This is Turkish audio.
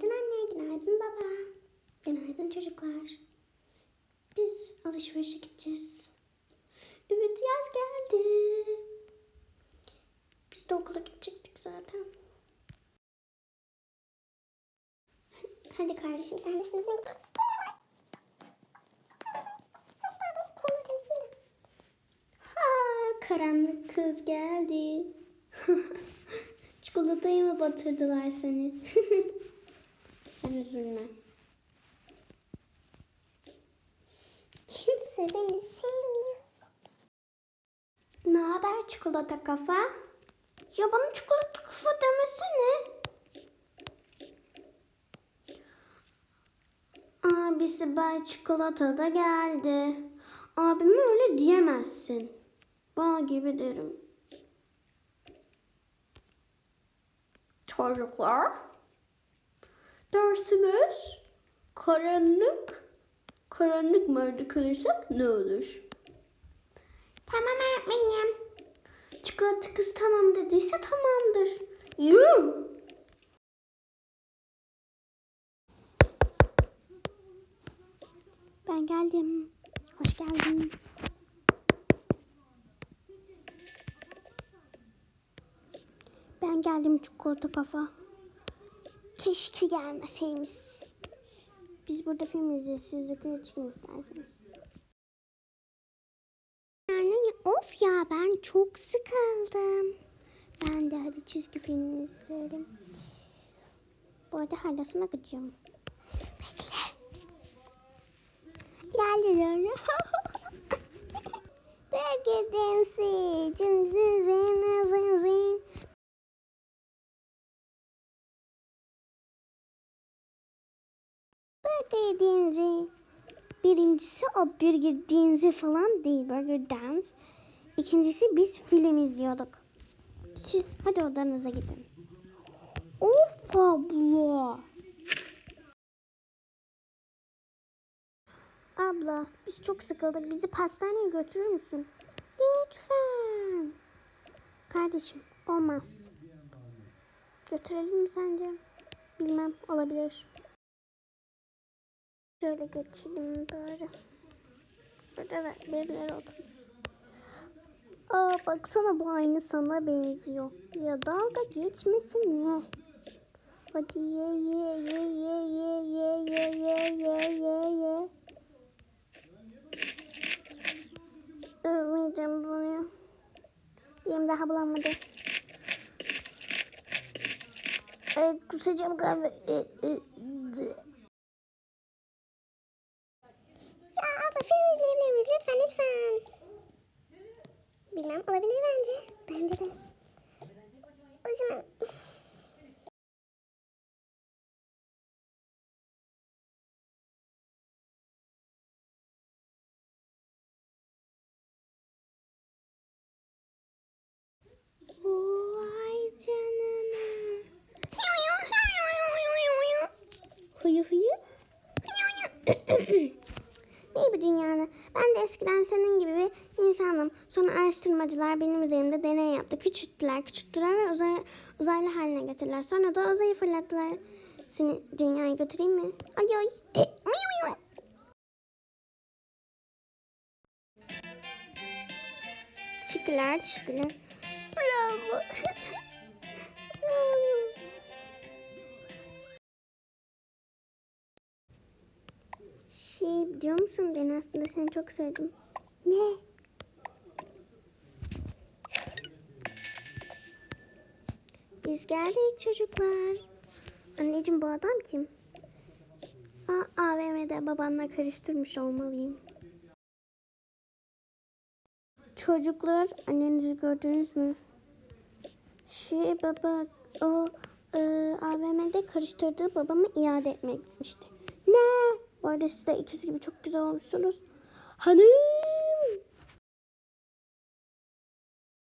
Günaydın anne, günaydın baba. Günaydın çocuklar. Biz alışverişe gideceğiz. Evet yaz geldi. Biz de okula gidecektik zaten. Hadi kardeşim sen de sınıfına git. Ha, karanlık kız geldi. Çikolatayı mı batırdılar seni? Sen üzülme. Kimse beni sevmiyor. Ne haber çikolata kafa? Ya bana çikolata kafa demesene. Abisi Bay Çikolata da geldi. Abime öyle diyemezsin. Bal gibi derim. Çocuklar, dersimiz karanlık, karanlık merde kalırsak ne olur? Tamam öğretmenim. Çikolata kız tamam dediyse tamamdır. Yuh! Ben geldim. Hoş geldin. Ben geldim çikolata kafa. Keşke gelmeseymiş. Biz burada film izleyeceğiz. Siz yukarı çıkın isterseniz. Yani of ya ben çok sıkıldım. Ben de hadi çizgi film izleyelim. Bu arada halasına gideceğim. Bekle. İlerliyorum. Burger dansı. Birincisi o Burger Dansı falan değil. Burger Dance. İkincisi biz film izliyorduk. Siz hadi odanıza gidin. Of abla. Abla biz çok sıkıldık. Bizi pastaneye götürür müsün? Lütfen. Kardeşim olmaz. Götürelim mi sence? Bilmem olabilir. Şöyle geçelim böyle. Burada da birileri oturmuş. Aa baksana bu aynı sana benziyor. Ya dalga geçmesene. Hadi ye ye ye ye ye ye ye ye ye ye ye. Övmeyeceğim bunu. Yem daha bulamadı. Ee, kusacağım kahve. Ee, e, e. film izleyebilir miyiz? Lütfen lütfen. Bilmem olabilir bence. Bence de. O zaman... Vay canına. Huyu huyu. İyi bir dünyada. Ben de eskiden senin gibi bir insanım. Sonra araştırmacılar benim üzerimde deney yaptı. Küçülttüler, küçülttüler ve uzay, uzaylı haline getirdiler. Sonra da uzayı fırlattılar. Seni dünyaya götüreyim mi? Ay ay. E. Bravo. Bravo. biliyor musun ben aslında seni çok sevdim. Ne? Biz geldik çocuklar. Anneciğim bu adam kim? Aa, AVM'de babanla karıştırmış olmalıyım. Çocuklar annenizi gördünüz mü? Şey baba o e, AVM'de karıştırdığı babamı iade etmek gitmişti. Ne? Bu arada siz de ikiz gibi çok güzel olmuşsunuz. Hani